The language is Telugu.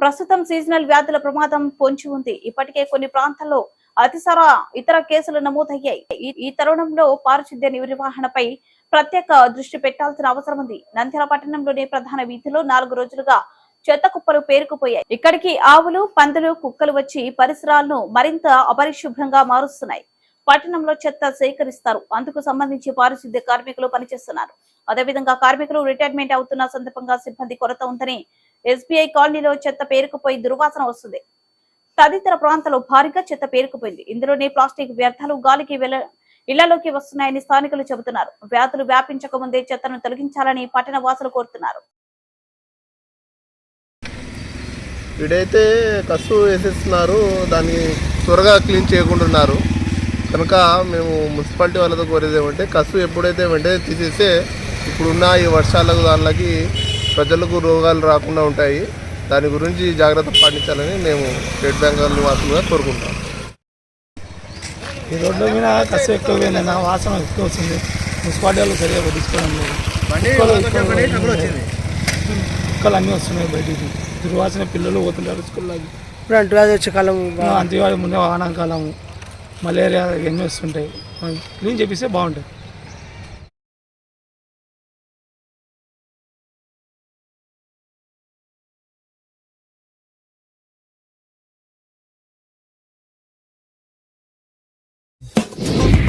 ప్రస్తుతం సీజనల్ వ్యాధుల ప్రమాదం పొంచి ఉంది. ఇప్పటికే కొన్ని ప్రాంతాల్లో అతిసార ఇతర కేసులు నమోదయ్యాయి. ఈ- తరుణంలో పారిశుద్ధ్య నిర్వహణపై ప్రత్యేక దృష్టి పెట్టాల్సిన అవసరం ఉంది. నంద్యాల పట్టణంలోని ప్రధాన వీధిలో నాలుగు రోజులుగా చెత్త కుప్పలు పేరుకుపోయాయి. ఇక్కడికి ఆవులు పందులు కుక్కలు వచ్చి పరిసరాలను మరింత అపరిశుభ్రంగా మారుస్తున్నాయి. పట్టణంలో చెత్త సేకరిస్తారు. అందుకు సంబంధించి పారిశుద్ధ్య కార్మికులు పనిచేస్తున్నారు. అదేవిధంగా కార్మికులు రిటైర్మెంట్ అవుతున్న సందర్భంగా సిబ్బంది కొరత ఉందని ఎస్బీఐ కాలనీలో చెత్త పేరుకుపోయి దుర్వాసన వస్తుంది. తదితర ప్రాంతాల్లో భారీగా చెత్త పేరుకుపోయింది. ఇందులోనే ప్లాస్టిక్ వ్యర్థాలు గాలికి వెళ్ళ ఇళ్ళలోకి వస్తున్నాయని స్థానికులు చెబుతున్నారు. వ్యాధులు వ్యాపించక ముందే చెత్తను తొలగించాలని పట్టణ వాసులు కోరుతున్నారు. వీడైతే కసు వేసేస్తున్నారు. దాన్ని త్వరగా క్లీన్ చేయకుండా ఉన్నారు కనుక మేము మున్సిపాలిటీ వాళ్ళతో కోరేది ఏమంటే కసు ఎప్పుడైతే వెంటనే తీసేస్తే ఇప్పుడున్న ఈ వర్షాలకు దానిలోకి ప్రజలకు రోగాలు రాకుండా ఉంటాయి. దాని గురించి జాగ్రత్త పాటించాలని మేము స్టేట్ బ్యాంక్ వాసులుగా కోరుకుంటాం ఈ రోడ్ల మీద కష్టం ఎక్కువ పోయిందన్న వాసన ఎక్కువ వస్తుంది. మున్సిపాలిటీ వాళ్ళు సరిగా పట్టించుకోవడం లేదు. కుక్కలు అన్నీ వస్తున్నాయి బయటికి. దుర్వాసన పిల్లలు పోతుంటారు స్కూల్లోకి ఇప్పుడు అంటువ్యాధి వచ్చే కాలం అంతేవాడి ముందే వానాకాలం మలేరియా ఇవన్నీ వస్తుంటాయి. క్లీన్ చేపిస్తే బాగుంటుంది.